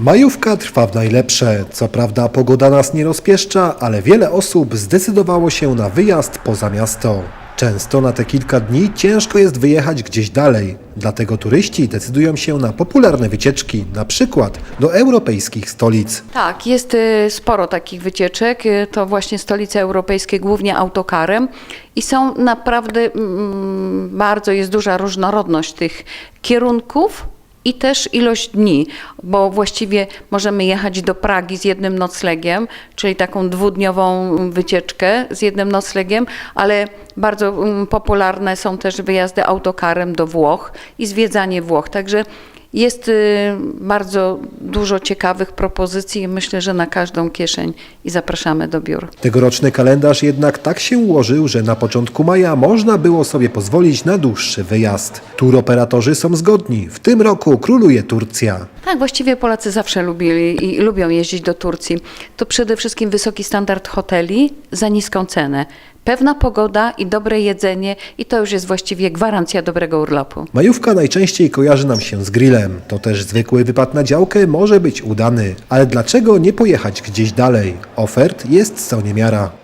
Majówka trwa w najlepsze. Co prawda pogoda nas nie rozpieszcza, ale wiele osób zdecydowało się na wyjazd poza miasto. Często na te kilka dni ciężko jest wyjechać gdzieś dalej. Dlatego turyści decydują się na popularne wycieczki, na przykład do europejskich stolic. Tak, jest y, sporo takich wycieczek. y, To właśnie stolice europejskie, głównie autokarem. I są naprawdę mm, bardzo, jest duża różnorodność tych kierunków. I też ilość dni, bo właściwie możemy jechać do Pragi z jednym noclegiem, czyli taką dwudniową wycieczkę z jednym noclegiem, ale bardzo mm, popularne są też wyjazdy autokarem do Włoch i zwiedzanie Włoch. Także jest y, bardzo dużo ciekawych propozycji myślę, że na każdą kieszeń i zapraszamy do biur. Tegoroczny kalendarz jednak tak się ułożył, że na początku maja można było sobie pozwolić na dłuższy wyjazd. Turoperatorzy są zgodni. W tym roku króluje Turcja. Tak, właściwie Polacy zawsze lubili i lubią jeździć do Turcji. To przede wszystkim wysoki standard hoteli za niską cenę. Pewna pogoda i dobre jedzenie i to już jest właściwie gwarancja dobrego urlopu. Majówka najczęściej kojarzy nam się z grillem. To też zwykły wypad na działkę może być udany. Ale dlaczego nie pojechać gdzieś dalej? Ofert jest co niemiara.